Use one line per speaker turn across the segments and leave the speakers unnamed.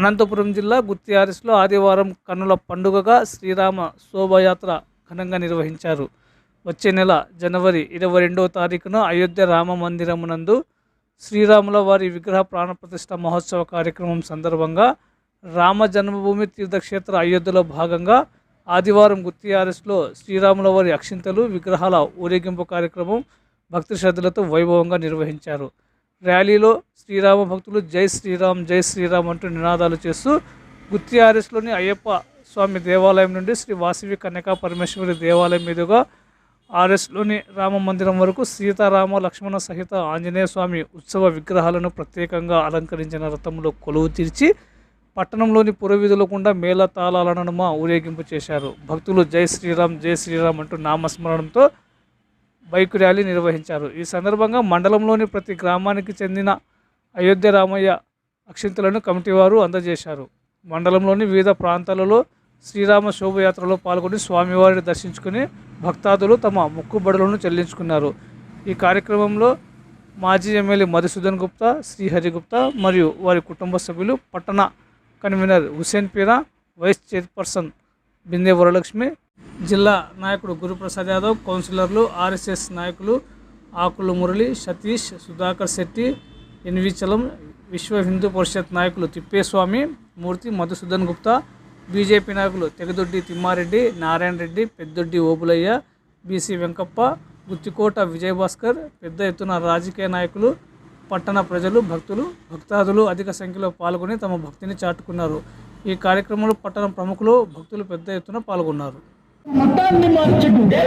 అనంతపురం జిల్లా గుత్తియారిస్లో ఆదివారం కన్నుల పండుగగా శ్రీరామ శోభయాత్ర ఘనంగా నిర్వహించారు. వచ్చే నెల జనవరి ఇరవై రెండవ తారీఖున అయోధ్య రామ మందిరమునందు శ్రీరాముల వారి విగ్రహ ప్రాణప్రతిష్ఠ మహోత్సవ కార్యక్రమం సందర్భంగా రామ జన్మభూమి తీర్థక్షేత్ర అయోధ్యలో భాగంగా ఆదివారం గుత్తియారిస్లో శ్రీరాముల వారి అక్షింతలు విగ్రహాల ఊరేగింపు కార్యక్రమం భక్తి శ్రద్ధలతో వైభవంగా నిర్వహించారు. ర్యాలీలో శ్రీరామ భక్తులు జై శ్రీరామ్ జై శ్రీరామ్ అంటూ నినాదాలు చేస్తూ గుత్తి ఆర్ఎస్లోని అయ్యప్ప స్వామి దేవాలయం నుండి శ్రీ వాసవి కన్యకా పరమేశ్వరి దేవాలయం మీదుగా ఆర్ఎస్లోని రామ మందిరం వరకు సీతారామ లక్ష్మణ సహిత ఆంజనేయ స్వామి ఉత్సవ విగ్రహాలను ప్రత్యేకంగా అలంకరించిన రథంలో కొలువు తీర్చి పట్టణంలోని పురవీధుల గుండా మేళ తాళాలను ఊరేగింపు చేశారు. భక్తులు జై శ్రీరామ్ జై శ్రీరామ్ అంటూ నామస్మరణంతో బైక్ ర్యాలీ నిర్వహించారు. ఈ సందర్భంగా మండలంలోని ప్రతి గ్రామానికి చెందిన అయోధ్య రామయ్య అక్షింతలను కమిటీ వారు అందజేశారు. మండలంలోని వివిధ ప్రాంతాలలో శ్రీరామ శోభయాత్రలో పాల్గొని స్వామివారిని దర్శించుకుని భక్తాదులు తమ మొక్కుబడులను చెల్లించుకున్నారు. ఈ కార్యక్రమంలో మాజీ ఎమ్మెల్యే మధుసూదన్ గుప్తా శ్రీహరి గుప్తా మరియు వారి కుటుంబ సభ్యులు పట్టణ convener Hussain Peera vice chairperson Binde Varalakshmi జిల్లా నాయకుడు గురుప్రసాద్ యాదవ్ కౌన్సిలర్లు ఆర్ఎస్ఎస్ నాయకులు ఆకులు మురళి సతీష్ సుధాకర్ శెట్టి ఎన్విచలం విశ్వ హిందూ పరిషత్ నాయకులు తిప్పేస్వామి మూర్తి మధుసూదన్ గుప్తా బీజేపీ నాయకులు తెగదొడ్డి తిమ్మారెడ్డి నారాయణ రెడ్డి పెద్దొడ్డి ఓబులయ్య బీసీ వెంకప్ప గుత్తికోట విజయభాస్కర్ పెద్ద ఎత్తున రాజకీయ నాయకులు పట్టణ ప్రజలు భక్తులు భక్తాదులు అధిక సంఖ్యలో పాల్గొని తమ భక్తిని చాటుకున్నారు. ఈ కార్యక్రమంలో పట్టణ ప్రముఖులు భక్తులు పెద్ద ఎత్తున పాల్గొన్నారు.
మతాన్ని మార్చకు జై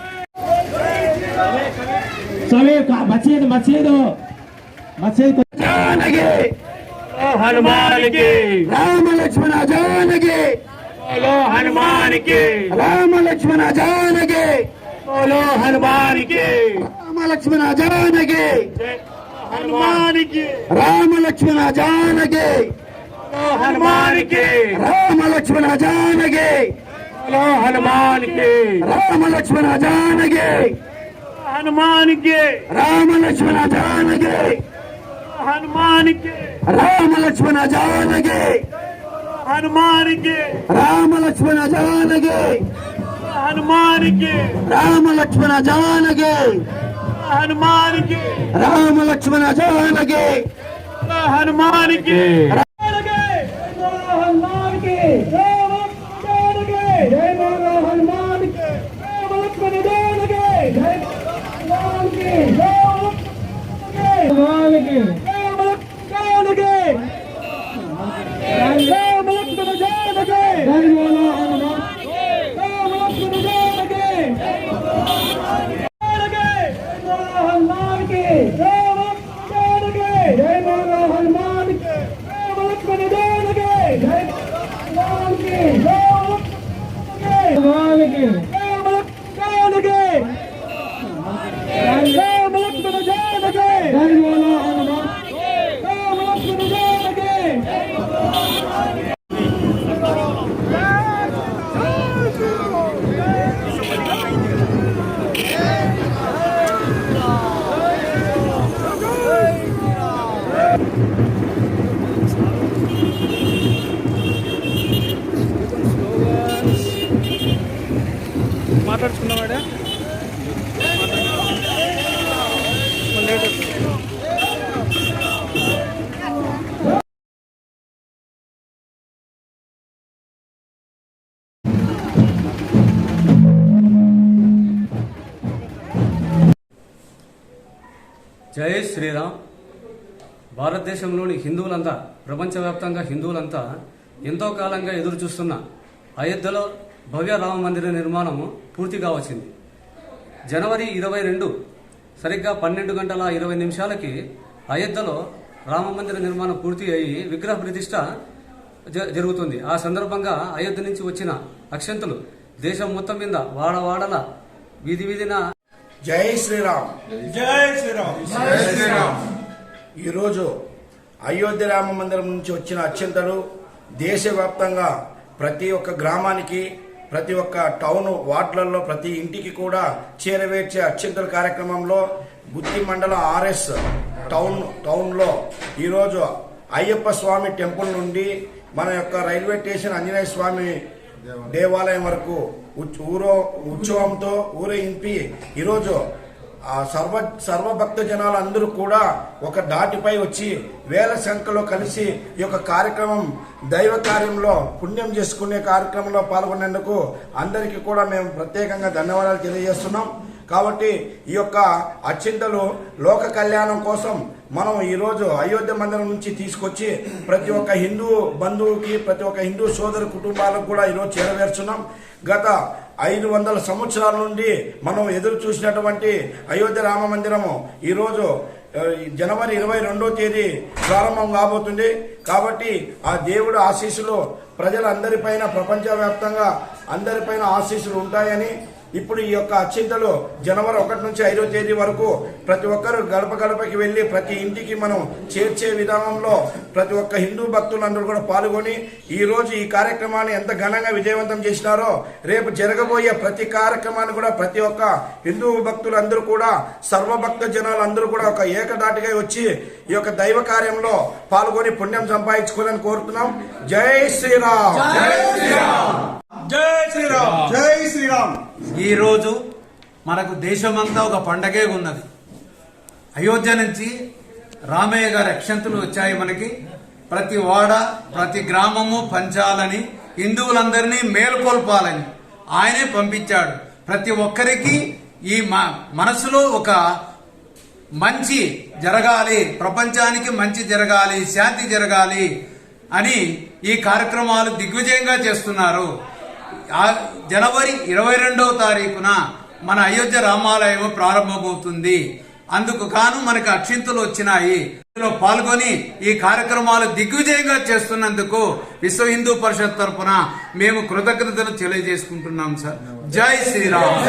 స్వామి మసీదు
మసీదు
మసీదు హనుమానికి!
రామ లక్ష్మణ జానకి!
బోలో హనుమానికి!
రామ లక్ష్మణ జానకి!
బోలో హనుమానికి!
రామ లక్ష్మణ జానకి
హనుమానికి!
రామ లక్ష్మణ జానకి
హనుమానికి!
రామ లక్ష్మణ జానకి
హనుమానికి!
రామ లక్ష్మణ జానకి!
हनुमान के
राम लक्ष्मण जान गे
हनुमान के
राम लक्ष्मण जान गे
हनुमान के
राम लक्ष्मण जान गे
हनुमान के
राम लक्ष्मण जान गे
हनुमान के
राम लक्ष्मण जान गे
हनुमान के
మాట్లాడుకున్నవాడా
జై శ్రీరామ్. భారతదేశంలోని హిందువులంతా ప్రపంచవ్యాప్తంగా హిందువులంతా ఎంతో కాలంగా ఎదురు చూస్తున్న అయోధ్యలో భవ్య రామ మందిర నిర్మాణం పూర్తి కావచ్చింది జనవరి ఇరవై రెండు సరిగ్గా పన్నెండు గంటల ఇరవై నిమిషాలకి అయోధ్యలో రామ మందిర నిర్మాణం పూర్తి అయ్యి విగ్రహ ప్రతిష్ట జరుగుతుంది. ఆ సందర్భంగా అయోధ్య నుంచి వచ్చిన అక్షంతులు దేశం మొత్తం మీద వాడవాడల వీధి వీధిన
జై శ్రీరామ్.
జై శ్రీరామ్. జై శ్రీరామ్.
ఈరోజు అయోధ్య రామ మందిరం నుంచి వచ్చిన అత్యంతలు దేశవ్యాప్తంగా ప్రతి ఒక్క గ్రామానికి ప్రతి ఒక్క టౌన్ వార్డులలో ప్రతి ఇంటికి కూడా చేరవేర్చే అత్యంతల కార్యక్రమంలో గుత్తి మండలం ఆర్ఎస్ టౌన్ టౌన్లో ఈరోజు అయ్యప్ప స్వామి టెంపుల్ నుండి మన యొక్క రైల్వే స్టేషన్ ఆంజనేయ స్వామి దేవాలయం వరకు ఊరో ఉత్సవంతో ఊరేగింపి ఈరోజు ఆ సర్వ సర్వభక్త జనాలందరూ కూడా ఒక దాటిపై వచ్చి వేల సంఖ్యలో కలిసి ఈ యొక్క కార్యక్రమం దైవ కార్యంలో పుణ్యం చేసుకునే కార్యక్రమంలో పాల్గొనేందుకు అందరికీ కూడా మేము ప్రత్యేకంగా ధన్యవాదాలు తెలియజేస్తున్నాం. కాబట్టి ఈ యొక్క అత్యంతలు లోక కళ్యాణం కోసం మనం ఈరోజు అయోధ్య మందిరం నుంచి తీసుకొచ్చి ప్రతి ఒక్క హిందూ బంధువుకి ప్రతి ఒక్క హిందూ సోదర కుటుంబాలకు కూడా ఈరోజు చేరవేర్చున్నాం. గత ఐదు వందల సంవత్సరాల నుండి మనం ఎదురు చూసినటువంటి అయోధ్య రామ మందిరము ఈరోజు జనవరి ఇరవై రెండో తేదీ ప్రారంభం కాబోతుంది. కాబట్టి ఆ దేవుడు ఆశీస్సులు ప్రజలందరిపైన ప్రపంచవ్యాప్తంగా అందరిపైన ఆశీస్సులు ఉంటాయని ఇప్పుడు ఈ యొక్క అచ్చింతలు జనవరి ఒకటి నుంచి ఐదో తేదీ వరకు ప్రతి ఒక్కరు గడప గడపకి వెళ్ళి ప్రతి ఇంటికి మనం చేర్చే విధానంలో ప్రతి ఒక్క హిందూ భక్తులందరూ కూడా పాల్గొని ఈ రోజు ఈ కార్యక్రమాన్ని ఎంత ఘనంగా విజయవంతం చేసినారో రేపు జరగబోయే ప్రతి కార్యక్రమాన్ని కూడా ప్రతి ఒక్క హిందూ భక్తులందరూ కూడా సర్వభక్త జనాలందరూ కూడా ఒక ఏకదాటిగా వచ్చి ఈ యొక్క దైవ కార్యంలో పాల్గొని పుణ్యం సంపాదించుకోవాలని కోరుతున్నాం. జై శ్రీరామ్.
ఈ రోజు మనకు దేశమంతా ఒక పండగే ఉన్నది. అయోధ్య నుంచి రామయ్య గారి అక్షంతులు వచ్చాయి మనకి. ప్రతి వాడ ప్రతి గ్రామము పంచాలని హిందువులందరినీ మేల్కొల్పాలని ఆయనే పంపించాడు. ప్రతి ఒక్కరికి ఈ మనసులో ఒక మంచి జరగాలి ప్రపంచానికి మంచి జరగాలి శాంతి జరగాలి అని ఈ కార్యక్రమాలు దిగ్విజయంగా చేస్తున్నారు. జనవరి ఇరవై రెండవ తారీఖున మన అయోధ్య రామాలయం ప్రారంభమవుతుంది. అందుకు గాను మనకు అక్షింతలు వచ్చినాయి. ఇందులో పాల్గొని ఈ కార్యక్రమాలు దిగ్విజయంగా చేస్తున్నందుకు విశ్వ హిందూ పరిషత్ తరఫున మేము కృతజ్ఞతలు తెలియజేసుకుంటున్నాం సార్. జై శ్రీరామ్.